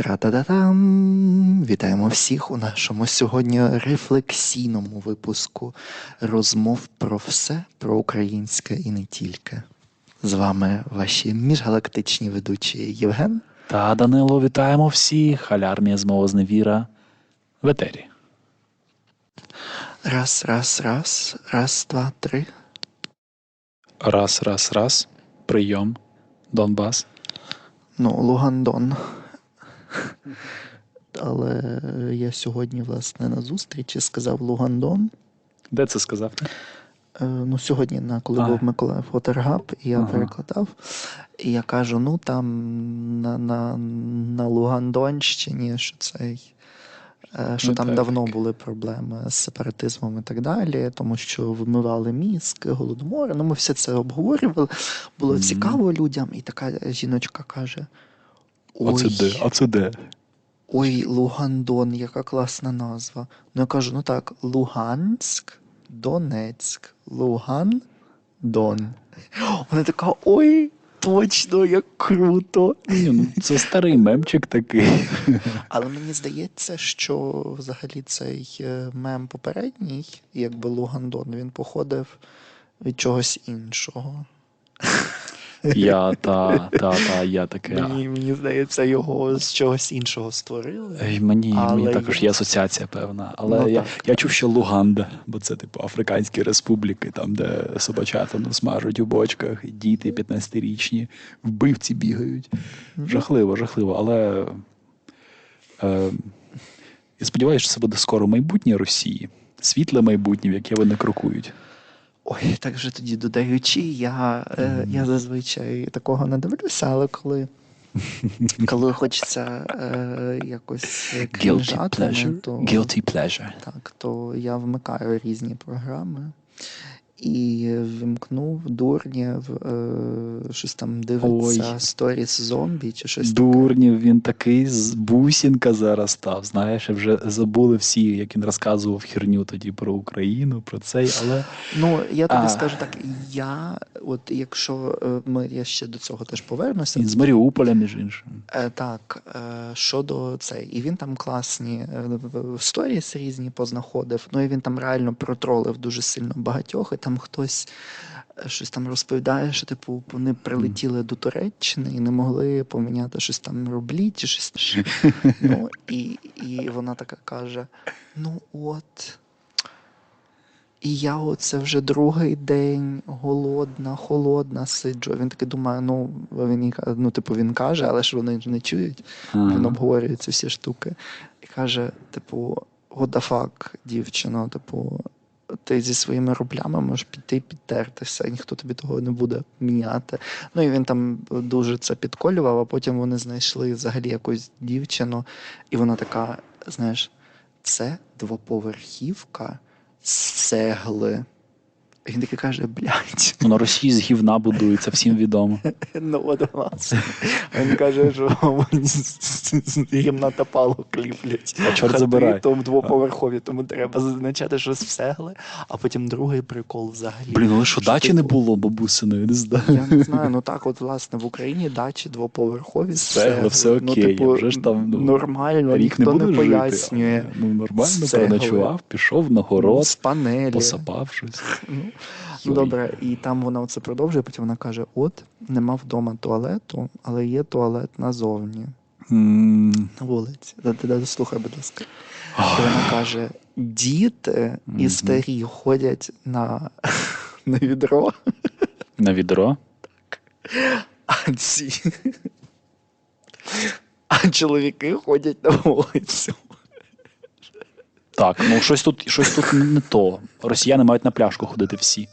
Тра-та-та-там! Вітаємо всіх у нашому сьогодні рефлексійному випуску розмов про все про українське і не тільки. З вами ваші міжгалактичні ведучі Євген. Та Данило, вітаємо всіх. Алярмія змова зневіра в етері. Раз, раз, раз, раз, два, три. Раз, раз, раз. Прийом. Донбас. Ну, Лугандон. Але я сьогодні, власне, на зустрічі сказав Лугандон. Де це сказав? Е, Ну, сьогодні, на коли А. був Миколаїв Фотергаб, я Ага. перекладав. І я кажу: ну там на, на, на Лугандонщині, що цей. е, Що Ну, там так. давно були проблеми з сепаратизмом і так далі, тому що вимивали мізки, голодомори. Ну, ми все це обговорювали. Було Мгм. цікаво людям, і така жіночка каже: Оце де? А це де? Ой, Лугандон, яка класна назва. Ну я кажу, ну так, Луганськ, Донецьк, Луган, Дон. Вона така, ой, точно, як круто. Ні, ну, це старий мемчик такий. Але мені здається, що взагалі цей е, мем попередній, якби Лугандон, він походив від чогось іншого. Я та, та, та, я таке. Мені, мені здається, його з чогось іншого створили. Ей, Мені, Але мені також є. асоціація певна. Але Ну, я, так. я чув, що Луганда, бо це типу Африканські республіки, там, де собачата ну, смажуть у бочках, діти 15-річні, вбивці бігають. Жахливо, жахливо. Але е, я сподіваюся, що це буде скоро майбутнє Росії, світле майбутнє, в яке вони крокують. Ой, так вже тоді додаючи, я, е, я зазвичай такого не дивлюся, але коли, коли хочеться е, якось е, Guilty pleasure. то, Guilty pleasure. так, то я вмикаю різні програми і вімкнув дурнів, е, щось там дивиться сторіс зомбі чи щось таке. Дурнів, він такий з бусінка зараз став. Знаєш, вже забули всі, як він розказував херню тоді про Україну, про цей, але Ну, я тобі А. скажу так, я, от якщо е, ми, я ще до цього теж повернуся, він з Маріуполя, між іншим. Е, так, щодо цей, і він там класні сторіс різні познаходив. Ну і він там реально протролив дуже сильно багатьох, і там хтось е, щось там розповідає, що типу вони прилетіли до Туреччини і не могли поміняти щось там рублі чи щось. Ну і, і вона така каже: Ну от. І я оце вже другий день голодна, холодна сиджу. Він такий думає, ну він ну, типу, він каже, але ж вони не чують. Він Ага. обговорює ці всі штуки. І каже: типу, what the fuck, дівчино, типу, ти зі своїми рублями можеш піти підтертися, ніхто тобі того не буде міняти. Ну і він там дуже це підколював, а потім вони знайшли взагалі якусь дівчину, і вона така, знаєш, це двоповерхівка з цегли. І він такий каже, блядь, Ну, на Росії з гівна будується, всім відомо. ну от власне. Він каже, що гімна та палок ліплять. А чорт забирай. то двоповерхові, тому треба зазначати щось в цегли, а потім другий прикол взагалі. Блін, але що Що дачі не було бабусиної, не знаю. Я не знаю, ну так, от власне в Україні дачі двоповерхові з все Ну, окей, типу, вже ж там, ну, нормально, ніхто не, пояснює. Ну, нормально переночував, пішов на город, з панелі. посапав щось. Ну, Йой. добре, і там вона це продовжує, потім вона каже: от, нема вдома туалету, але є туалет назовні, на вулиці. Дослухай, будь ласка. І вона каже: діти і старі ходять на, на відро, На відро. а ці. А чоловіки ходять на вулицю. Так, ну щось тут, щось тут не то. Росіяни мають на пляшку ходити всі.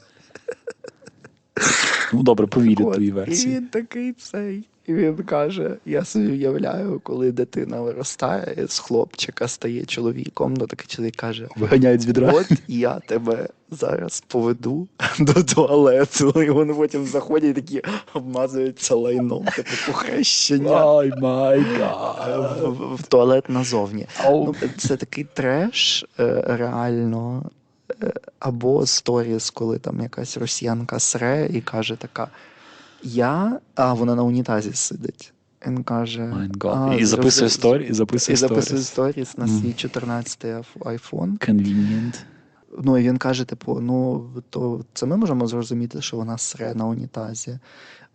Ну, добре, повірю От, твоїй І версії. він такий цей. І він каже: я собі уявляю, коли дитина виростає, з хлопчика стає чоловіком, ну такий чоловік каже: Виганяють з відра. От я тебе зараз поведу до туалету. І вони потім заходять і такі обмазуються лайном, типу похрещення. Ай май е, гад. В, туалет назовні. Ну, це такий треш, е, реально. Е, Або сторіс, коли там якась росіянка сре і каже така: Я, а вона на унітазі сидить. Він каже, «А, І записує з- сторі, і записує сторіс. сторіс на свій 14-й айф- айфон. Convenient. Ну і він каже: типу, ну то це ми можемо зрозуміти, що вона сре на унітазі.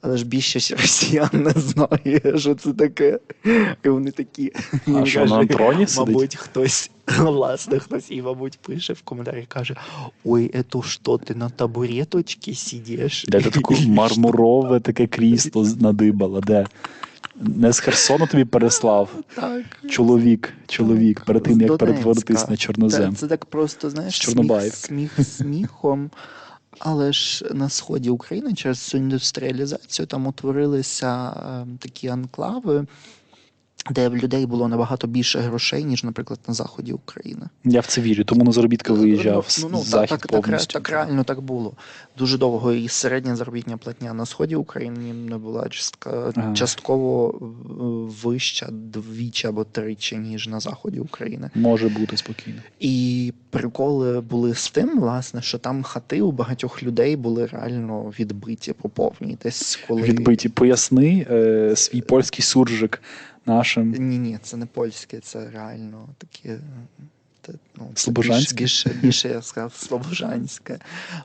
Але ж більшість росіян не знає, що це таке. І вони такі. А що, каже, на антроні сидить? Мабуть, хтось, власне, хтось і, мабуть, пише в коментарі, каже: Ой, это що, ти на табуреточці сидиш? Де ти таке мармурове таке крісло надибала? Де? Не з Херсону тобі переслав. Так. Чоловік, чоловік, Так, перед тим, як перетворитись на Це, чорнозем. це так просто, знаєш, сміх, сміх сміхом. Але ж на сході України через цю індустріалізацію там утворилися е, такі анклави, де в людей було набагато більше грошей, ніж, наприклад, на заході України. Я в це вірю, тому на заробітки виїжджав Ну, ну, так, захід так, так, повністю. так реально так було. Дуже довго і середня заробітня платня на сході України не була частка, Ага. частково е, вища двічі або тричі, ніж на заході України. Може бути спокійно. І приколи були з тим, власне, що там хати у багатьох людей були реально відбиті по повній. Десь коли Відбиті. Поясни е, свій польський суржик нашим. ні, ні, це не польське, це реально таке. Те, ну, Слобожанське? Більше, більше, більше я сказав слобожанське.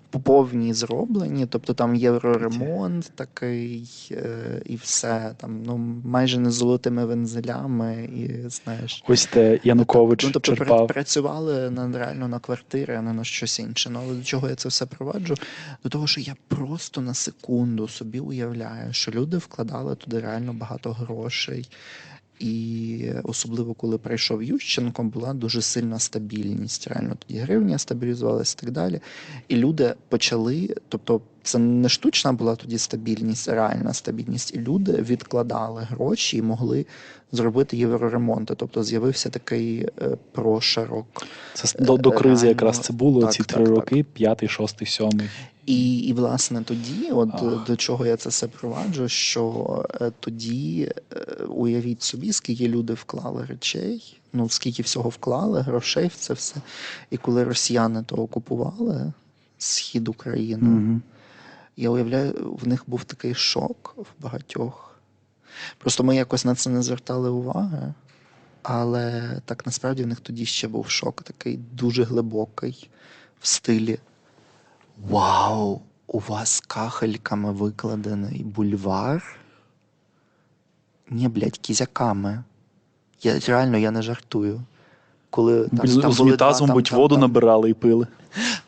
По повній зроблені, тобто там євроремонт такий, е, і все. Там, ну, майже не золотими вензелями, і знаєш. Ось те Янукович Ну, тобто черпав. працювали на, реально на квартири, а не на щось інше. Ну, але до чого я це все проваджу? До того, що я просто на секунду собі уявляю, що люди вкладали туди реально багато грошей. І особливо коли прийшов Ющенко, була дуже сильна стабільність. Реально тоді гривня стабілізувалася і так далі. І люди почали, тобто це не штучна була тоді стабільність, реальна стабільність. І люди відкладали гроші і могли зробити євроремонти. Тобто з'явився такий е, прошарок. Це до, до кризи реально, якраз це було так, ці так, три так. роки, п'ятий, шостий, сьомий. І, і власне тоді, от Ах. до чого я це все проваджу, що е, тоді е, уявіть собі, скільки люди вклали речей, ну скільки всього вклали, грошей в це все. І коли росіяни то окупували схід України, Угу. Я уявляю, в них був такий шок в багатьох. Просто ми якось на це не звертали уваги. Але так насправді в них тоді ще був шок такий дуже глибокий в стилі. Вау! У вас кахельками викладений бульвар? Ні, блядь, кізяками. Я реально я не жартую. Коли там, З, там були будь там- воду там- набирали і пили.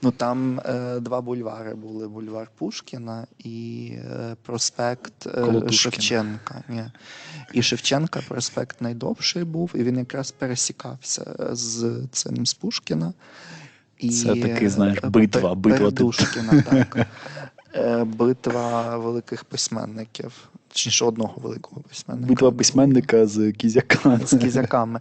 Ну там е, два бульвари були: бульвар Пушкіна і е, проспект е, Шевченка. Ні. І Шевченка проспект найдовший був, і він якраз пересікався з цим з Пушкіна. І, Це такий, знаєш, е, битва, Пе- битва типу. Передушкіна, так. Е, Битва великих письменників. Точніше, одного великого письменника. Битва письменника з кізяками. з кізяками.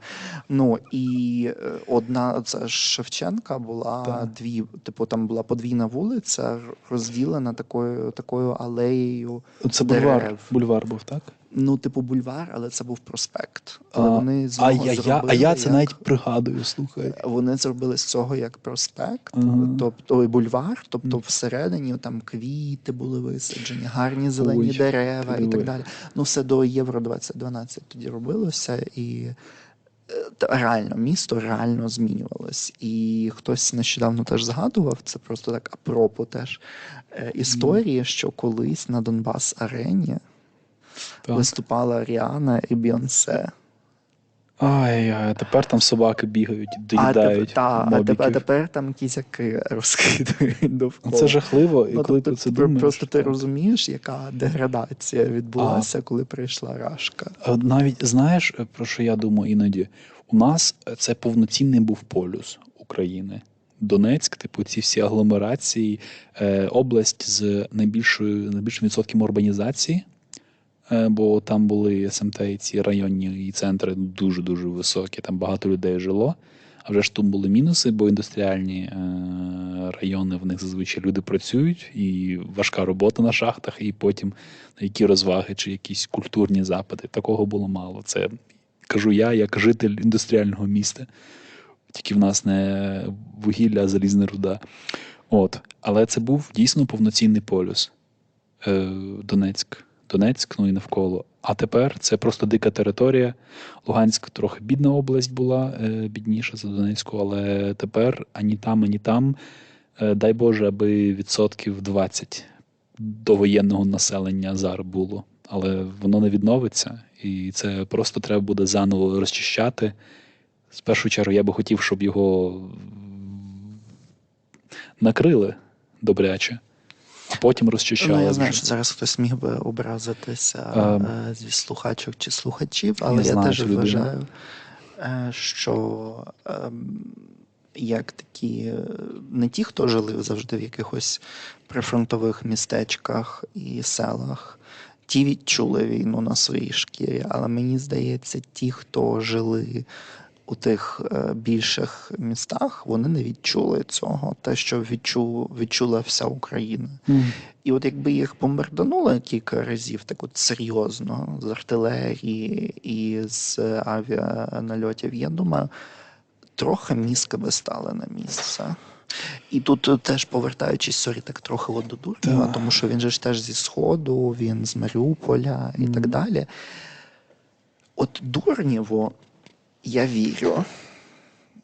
Ну і е, одна це Шевченка була Так. дві, типу, там була подвійна вулиця, розділена такою такою алеєю. Це бульвар. Бульвар був, так? Ну, типу, бульвар, але це був проспект. Але А, вони з а, я, я, зробили а я це як- навіть пригадую, слухай. Вони зробили з цього як проспект, Ага. тобто бульвар, тобто всередині там квіти були висаджені, гарні зелені Ой, дерева і так далі. Ну, все до Євро 2012 тоді робилося, і е, реально місто реально змінювалось. І хтось нещодавно теж згадував, це просто так апропо теж е, історії, що колись на Донбас Арені Так. виступала Ріана і Бйонсе. Ай, ай, тепер там собаки бігають, А, доїдають а мобіків. тепер, тепер там кізяки розкидають довкола. Це жахливо, і Ну, коли тобто, ти це думаєш. просто ти так. розумієш, яка деградація відбулася, коли прийшла Рашка. Навіть знаєш, про що я думаю іноді? У нас це повноцінний був полюс України. Донецьк, типу, ці всі агломерації, е, область з найбільшою найбільшим відсотком урбанізації, е, бо там були СМТ і ці районні і центри дуже дуже високі. Там багато людей жило. А вже ж тут були мінуси, бо індустріальні е, райони в них зазвичай люди працюють, і важка робота на шахтах, і потім які розваги чи якісь культурні запити. Такого було мало. Це кажу я, як житель індустріального міста. Тільки в нас не вугілля, а залізна руда. От. Але це був дійсно повноцінний полюс. Е, Донецьк. Донецьк, ну і навколо. А тепер це просто дика територія. Луганськ трохи бідна область була, е, бідніша за Донецьку, але тепер ані там, ані там. Е, Дай Боже, аби відсотків 20 довоєнного населення зараз було. Але воно не відновиться, і це просто треба буде заново розчищати. З першу чергу я би хотів, щоб його накрили добряче, потім розчищали. Ну, я знаю, що зараз хтось міг би образитися Ем. е, зі слухачок чи слухачів, але Я я, теж вважаю, е, що ем, як такі е, не ті, хто жили завжди в якихось прифронтових містечках і селах, ті відчули війну на своїй шкірі. Але мені здається, ті, хто жили у тих е, більших містах, вони не відчули цього, те, що відчу, відчула вся Україна. Мгм. І от якби їх бомбарданули кілька разів, так от серйозно, з артилерії і з авіанальотів, я думаю, трохи мізки би стали на місце. І тут теж повертаючись, сорі, так трохи от до Дурнєва, Так. тому що він же ж теж зі Сходу, він з Маріуполя і так далі. От Дурнєву я вірю.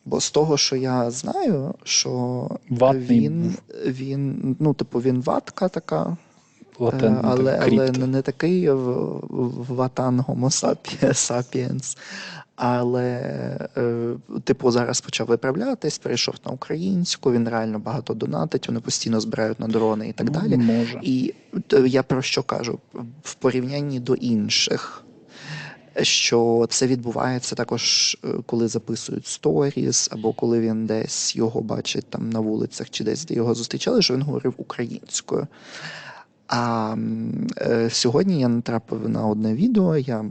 Бо з того, що я знаю, що Ватний він, він, ну, типу, він ватка така, е, але, так, але не, не такий ватан Homo sapiens. Але, е, типу, зараз почав виправлятись, перейшов на українську, він реально багато донатить, вони постійно збирають на дрони і так Ну, далі. Може. І е, я про що кажу? В порівнянні до інших, що це відбувається також, е, коли записують сторіс, або коли він десь його бачить там на вулицях чи десь, де його зустрічали, що він говорив українською. А е, сьогодні я натрапив на одне відео. Я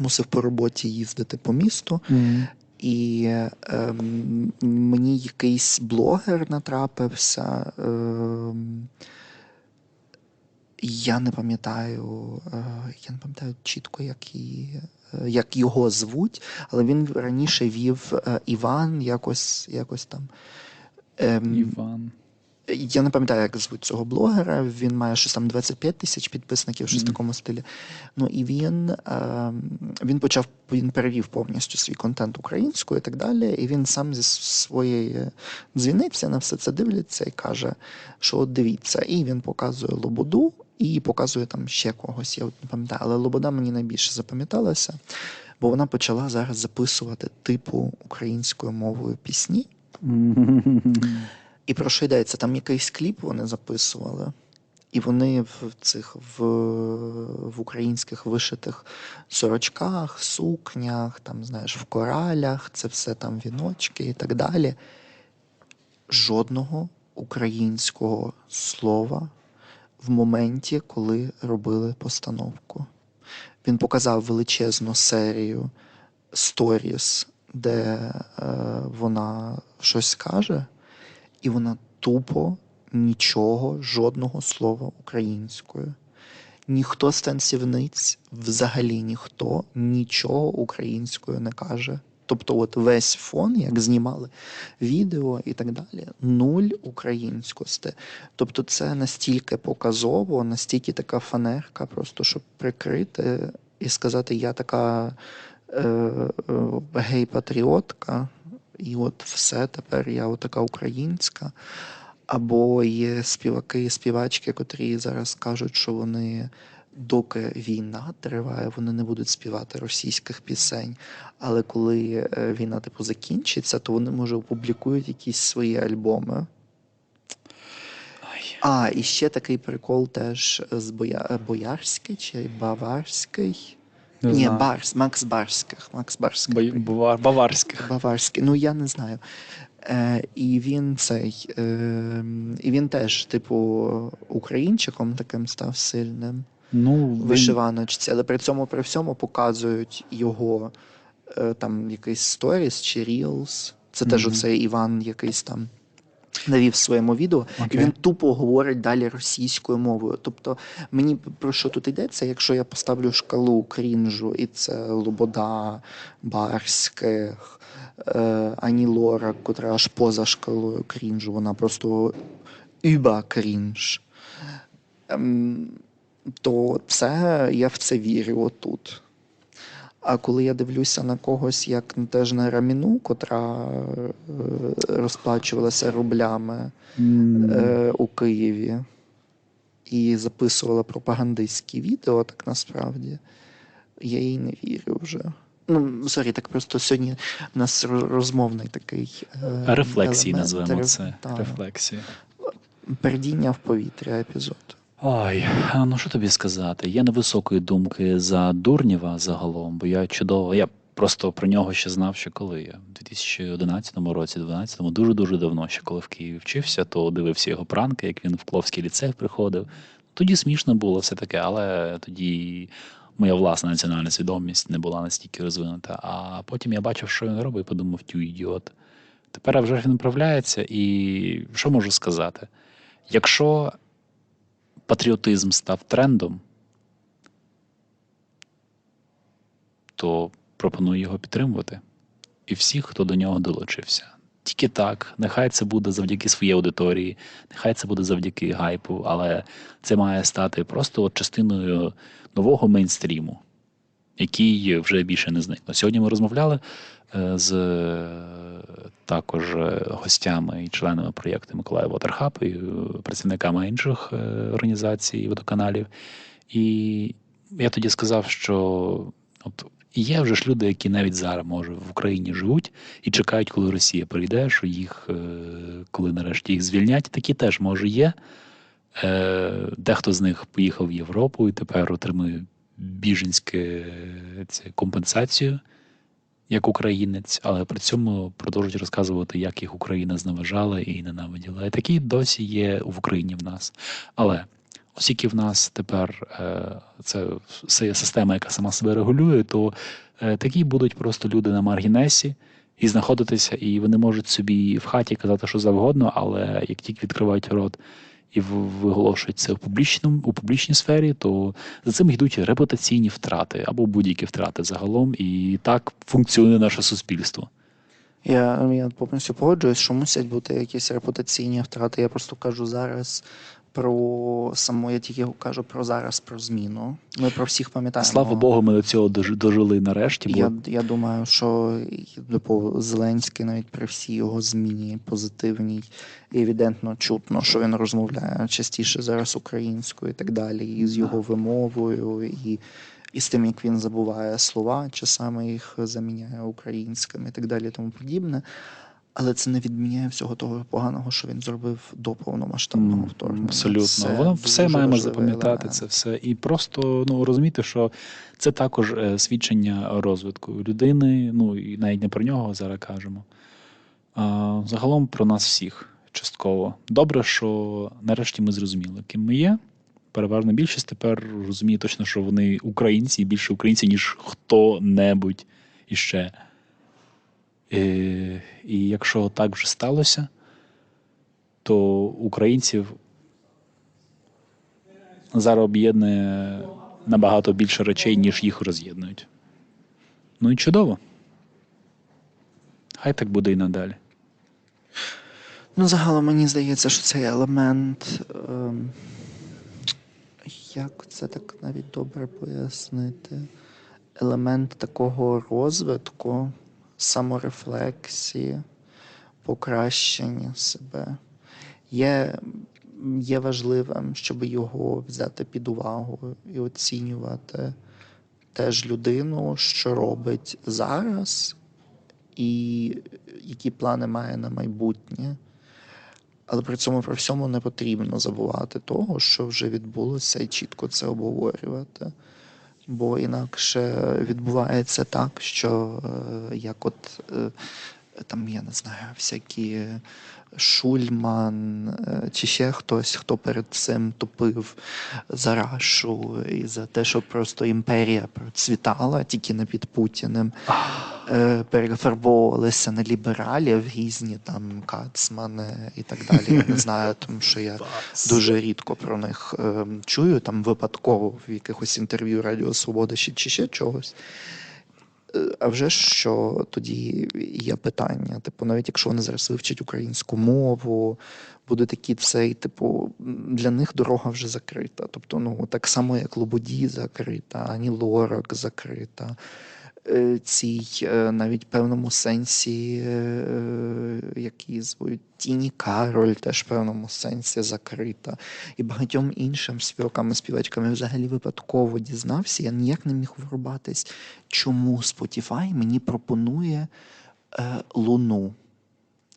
мусив по роботі їздити по місту, Мгм. і ем, мені якийсь блогер натрапився. Ем, я не пам'ятаю, е, я не пам'ятаю чітко, як, і, е, як його звуть, але він раніше вів е, Іван якось, якось там. Ем, Іван. я не пам'ятаю, як звуть цього блогера. Він має щось там 25 тисяч підписників, щось в Мгм. такому стилі. Ну і він, е, він почав він перевів повністю свій контент українською і так далі. І він сам зі своєї дзвіниці на все це дивиться і каже, що от дивіться, і він показує Лободу. І показує там ще когось, я от не пам'ятаю, але Лобода мені найбільше запам'яталася, бо вона почала зараз записувати типу українською мовою пісні. І про що йдеться? Там якийсь кліп вони записували, і вони в цих в, в українських вишитих сорочках, сукнях, там, знаєш, в коралях, це все там віночки і так далі. Жодного українського слова в моменті, коли робили постановку. Він показав величезну серію сторіс, де е, вона щось каже, і вона тупо нічого, жодного слова українською. Ніхто з танцівниць, взагалі ніхто нічого українською не каже. Тобто, от весь фон, як знімали відео і так далі, нуль українськості. Тобто, це настільки показово, настільки така фанерка, просто щоб прикрити і сказати, я така е, е, гей-патріотка, і от все тепер я отака українська. Або є співаки і співачки, котрі зараз кажуть, що вони, доки війна триває, вони не будуть співати російських пісень. Але коли е, війна типу закінчиться, то вони може опублікують якісь свої альбоми. А, і ще такий прикол теж з Боя... Боярський чи Баварський. Не Ні, знаю. Барс, Макс Барських. Макс Барських. Бавар- Баварських. Баварський, ну я не знаю. Е, і він цей, е, і він теж, типу, українчиком таким став сильним Ну, він- вишиваночці, але при цьому при всьому показують його е, там якийсь сторіс чи рілс. Це теж Мгм. оцей Іван якийсь там навів в своєму відео, і він тупо говорить далі російською мовою. Тобто, мені про що тут йдеться, якщо я поставлю шкалу крінжу, і це Лобода, Барських, е, Ані Лора, котра аж поза шкалою крінжу, вона просто über крінж. Ем, то це я в це вірю отут. А коли я дивлюся на когось, як теж на Раміну, котра е, розплачувалася рублями е, у Києві і записувала пропагандистські відео, так насправді, я їй не вірю вже. Ну, сорі, так просто сьогодні у нас розмовний такий. е, Рефлексії елемент. назвемо це. так. Рефлексії. Пердіння в повітря епізод. Ой, ну що тобі сказати? Я невисокої думки за Дурнєва загалом, бо я чудово. Я просто про нього ще знав, ще коли я в 2011 році, 12-му, дуже-дуже давно, ще коли в Києві вчився, то дивився його пранки, як він в Кловський ліцей приходив. Тоді смішно було все таке, але тоді моя власна національна свідомість не була настільки розвинута. А потім я бачив, що він робить, і подумав, тю ідіот. Тепер вже він управляється, і що можу сказати? Якщо патріотизм став трендом, то пропоную його підтримувати. І всіх, хто до нього долучився. Тільки так, нехай це буде завдяки своїй аудиторії, нехай це буде завдяки гайпу, але це має стати просто частиною нового мейнстріму, який вже більше не зникне. Сьогодні ми розмовляли е, з е, також е, гостями і членами проєкту Миколаїв Waterhub і працівниками інших організацій водоканалів. І я тоді сказав, що от є вже ж люди, які навіть зараз може в Україні живуть і чекають, коли Росія прийде, що їх, коли нарешті їх звільнять, такі теж може є. Дехто з них поїхав в Європу і тепер отримує біженське це, компенсацію як українець, але при цьому продовжують розказувати, як їх Україна зневажала і ненавиділа. І такі досі є в Україні в нас. Але оскільки в нас тепер е, це, є система, яка сама себе регулює, то е, такі будуть просто люди на маргінесі. І знаходитися, і вони можуть собі в хаті казати, що завгодно, але як тільки відкривають рот і виголошують це в публічному у публічній сфері, то за цим йдуть репутаційні втрати або будь-які втрати загалом, і так функціонує наше суспільство. Я, я повністю погоджуюсь, що мусять бути якісь репутаційні втрати. Я просто кажу зараз про саму, я тільки кажу про зараз, про зміну. Ми про всіх пам'ятаємо. Слава Богу, ми до цього дожили нарешті. Бо Я, я думаю, що типу, Зеленський навіть при всій його зміні позитивній, евідентно чутно, що він розмовляє частіше зараз українською і так далі, і з його вимовою, і, і з тим, як він забуває слова, часами їх заміняє українськими і так далі, тому подібне. Але це не відміняє всього того поганого, що він зробив до повномасштабного вторгнення. Абсолютно. Це Воно все маємо запам'ятати елемент. це все. І просто ну розуміти, що це також е, свідчення розвитку людини. Ну і навіть не про нього зараз кажемо. А загалом про нас всіх частково. Добре, що нарешті ми зрозуміли, ким ми є. Переважна більшість тепер розуміє точно, що вони українці більше українці, ніж хто-небудь іще. І, і якщо так вже сталося, то українців зараз об'єднує набагато більше речей, ніж їх роз'єднують. Ну і чудово. Хай так буде і надалі. Ну, загалом мені здається, що цей елемент. Ем, як це так навіть добре пояснити? Елемент такого розвитку, саморефлексії, покращення себе є, є важливим, щоб його взяти під увагу і оцінювати теж людину, що робить зараз, і які плани має на майбутнє. Але при цьому при всьому не потрібно забувати того, що вже відбулося, і чітко це обговорювати. Бо інакше відбувається так, що е, як от е, там, я не знаю, всякі Шульман е, чи ще хтось, хто перед цим тупив за Рашу і за те, щоб просто імперія процвітала тільки не під Путіним е, перефарбовувалися на лібералів, різні там кацмани і так далі. Я не знаю, тому що я дуже рідко про них е, чую, там випадково в якихось інтерв'ю Радіо Свобода чи ще чогось. Е, А вже що тоді є питання. Типу, навіть якщо вони зараз вивчать українську мову, буде такий цей, типу, для них дорога вже закрита. Тобто, ну так само, як Лободі закрита, Ані Лорак закрита. Е, Цій е, навіть в певному сенсі, е, які звуть Тіні Кароль, теж в певному сенсі закрита. І багатьом іншим співакам і співачкам я взагалі випадково дізнався. Я ніяк не міг врубатись, чому Spotify мені пропонує е, луну.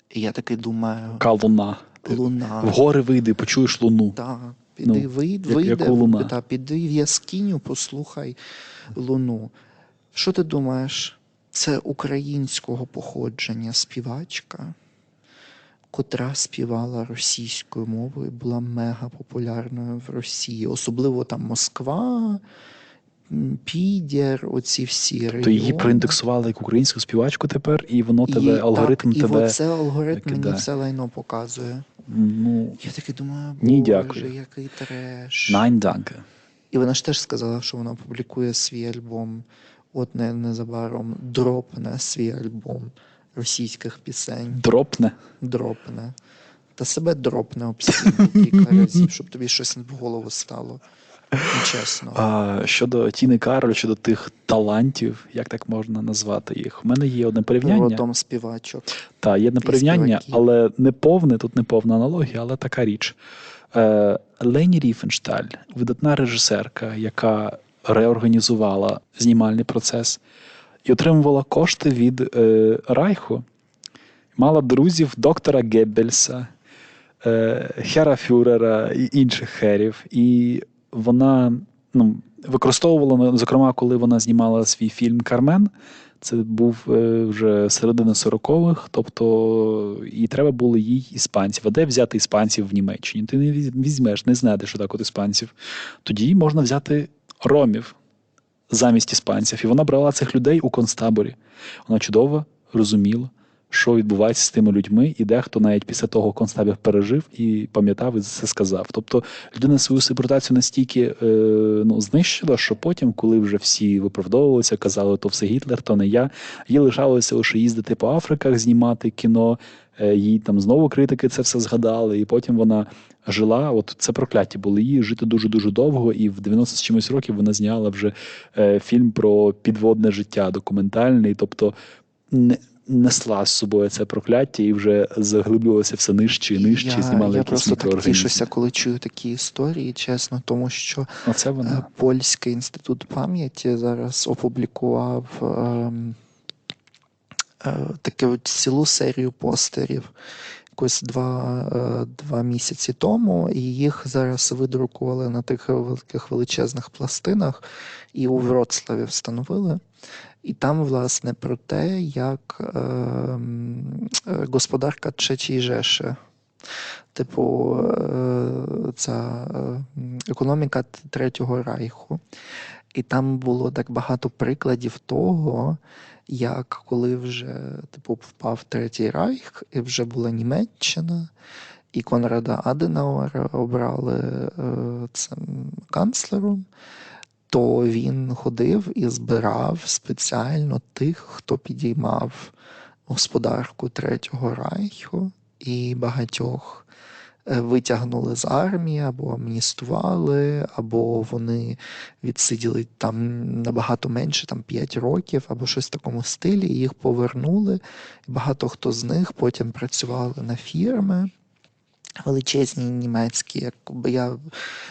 І я такий думаю, Яка луна. Луна. В гори вийди, почуєш луну. Так, піди, Ну, вийд, як- вийди, яку луна? та, піди в яскиню, послухай луну. Що ти думаєш? Це українського походження співачка, котра співала російською мовою, була мега популярною в Росії. Особливо там Москва, м, оці всі регіони. То її проіндексували як українську співачку тепер, і воно тебе, І, алгоритм так, І тебе. оце алгоритм мені все лайно показує. Ну, Я таки думаю, Ні, боже, дякую. який треш. Nine Danke. І вона ж теж сказала, що вона опублікує свій альбом. От не, незабаром дропне свій альбом російських пісень. Дропне. Дропне. Та себе дропне об кілька разів, щоб тобі щось в голову стало. Чесно. А, щодо Тіни Кароль, щодо тих талантів, як так можна назвати їх? У мене є одне порівняння. Родом співачок. Так, є одне порівняння, співаки. але але не повне, тут не повна аналогія, але така річ. Е, Лені Ріфеншталь, видатна режисерка, яка реорганізувала знімальний процес і отримувала кошти від е, Райху. Мала друзів доктора Геббельса, е, Хера Фюрера і інших херів. І вона ну, використовувала, зокрема, коли вона знімала свій фільм Кармен. Це був е, вже середина 40-х, тобто і треба було їй іспанців. А де взяти іспанців в Німеччині? Ти не візьмеш, не знайдеш отак от іспанців. Тоді можна взяти ромів замість іспанців. І вона брала цих людей у концтаборі. Вона чудово розуміла, що відбувається з тими людьми, і дехто навіть після того концтабір пережив і пам'ятав і це сказав. Тобто людина свою репутацію настільки е, ну, знищила, що потім, коли вже всі виправдовувалися, казали, то все Гітлер, то не я, їй лишалося лише їздити по Африках, знімати кіно. е, Їй там знову критики це все згадали, і потім вона жила. От це прокляття було їй жити дуже дуже довго, і в 90 з чимось років вона зняла вже е, фільм про підводне життя документальний, тобто не, несла з собою це прокляття і вже заглиблювалося все нижче і нижче, я, знімали я якісь просто так тішуся, коли чую такі історії, чесно, тому що Оце Е, вона. Польський інститут пам'яті зараз опублікував е, таку от цілу серію постерів якось два, е, два місяці тому, і їх зараз видрукували на тих великих величезних пластинах і у Вроцлаві встановили. І там, власне, про те, як ем, е, господарка Чечій Жеши типу, е, ця е, економіка Третього Райху. І там було так багато прикладів того, як коли вже типу, впав Третій Райх, і вже була Німеччина, і Конрада Аденауера обрали е, цим канцлером, то він ходив і збирав спеціально тих, хто підіймав господарку Третього Райху і багатьох витягнули з армії або амністували, або вони відсиділи там набагато менше, там 5 років, або щось в такому стилі, і їх повернули. Багато хто з них потім працювали на фірми. Величезні німецькі, якби я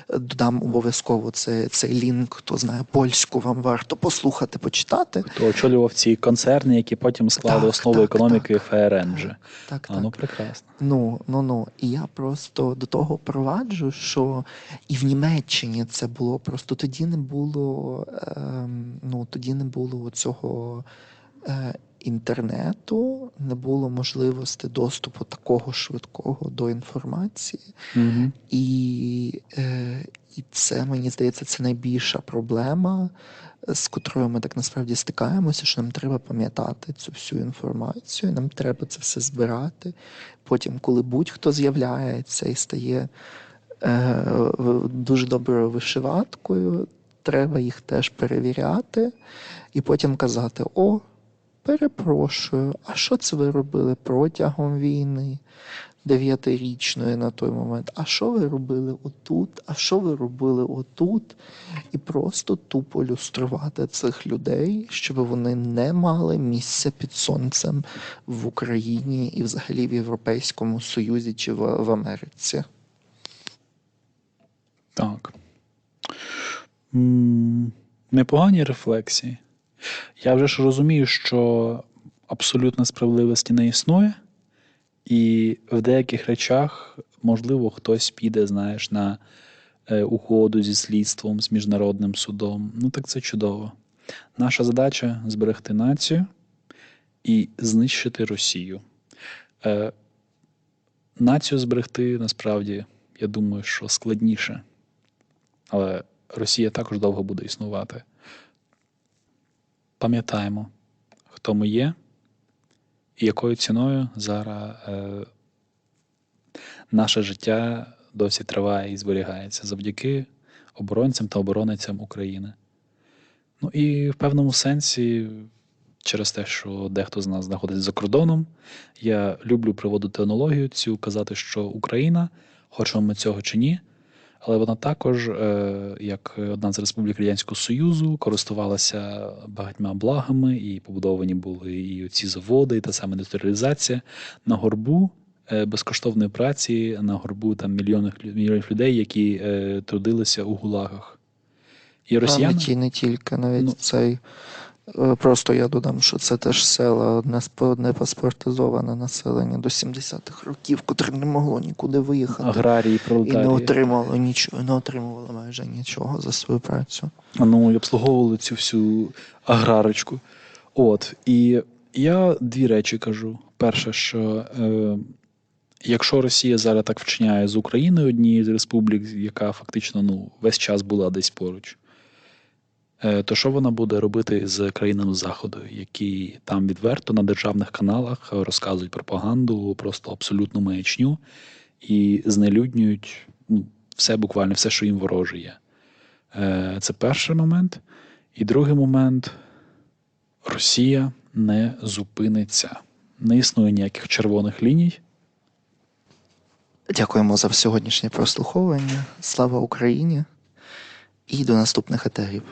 додам обов'язково це, цей лінк, хто знає польську, вам варто послухати, почитати. Хто очолював ці концерни, які потім склали Так, основу так, економіки ФРН вже. Так, А ну прекрасно. Ну, ну, ну. І я просто до того проваджу, що і в Німеччині це було просто тоді не було, ем, ну, тоді не було цього е, інтернету, не було можливості доступу такого швидкого до інформації. Угу. І, е, і це, мені здається, це найбільша проблема, з котрою ми так насправді стикаємося, що нам треба пам'ятати цю всю інформацію, нам треба це все збирати. Потім, коли будь-хто з'являється і стає е, дуже доброю вишиваткою, треба їх теж перевіряти. і потім казати: О, перепрошую, а що це ви робили протягом війни? Дев'ятирічної на той момент. А що ви робили отут? А що ви робили отут? І просто тупо люструвати цих людей, щоб вони не мали місця під сонцем в Україні і взагалі в Європейському Союзі чи в, в Америці. Так. Непогані рефлексії. Я вже ж розумію, що абсолютно справедливості не існує, і в деяких речах, можливо, хтось піде, знаєш, на е, угоду зі слідством, з міжнародним судом. Ну так це чудово. Наша задача зберегти націю і знищити Росію. Е, націю зберегти насправді, я думаю, що складніше. Але Росія також довго буде існувати. Пам'ятаємо, хто ми є і якою ціною зараз е, наше життя досі триває і зберігається завдяки оборонцям та обороницям України. Ну і в певному сенсі, через те, що дехто з нас знаходиться за кордоном, я люблю приводити аналогію цю, казати, що Україна, хочемо ми цього чи ні, але вона також, е, як одна з республік Радянського Союзу, користувалася багатьма благами, і побудовані були і ці заводи, і та сама індустріалізація на горбу е, безкоштовної праці, на горбу там мільйонів, мільйонів людей, які е, трудилися у гулагах. І росіяни. Навіть і не тільки, навіть Ну. цей. Е, Просто я додам, що це теж села не, спо- паспортизоване населення до 70-х років, котре не могло нікуди виїхати. Аграрії, І не пролетарії. отримало нічого, не отримувало майже нічого за свою працю. Ну, і обслуговували цю всю аграрочку. От. І я дві речі кажу. Перше, що е, якщо Росія зараз так вчиняє з Україною, однією з республік, яка фактично ну, весь час була десь поруч, то що вона буде робити з країнами Заходу, які там відверто на державних каналах розказують пропаганду, просто абсолютну маячню і знелюднюють ну, все буквально, все, що їм вороже є. Е, Це перший момент. І другий момент Росія не зупиниться. Не існує ніяких червоних ліній. Дякуємо за сьогоднішнє прослуховування. Слава Україні! І до наступних етерів.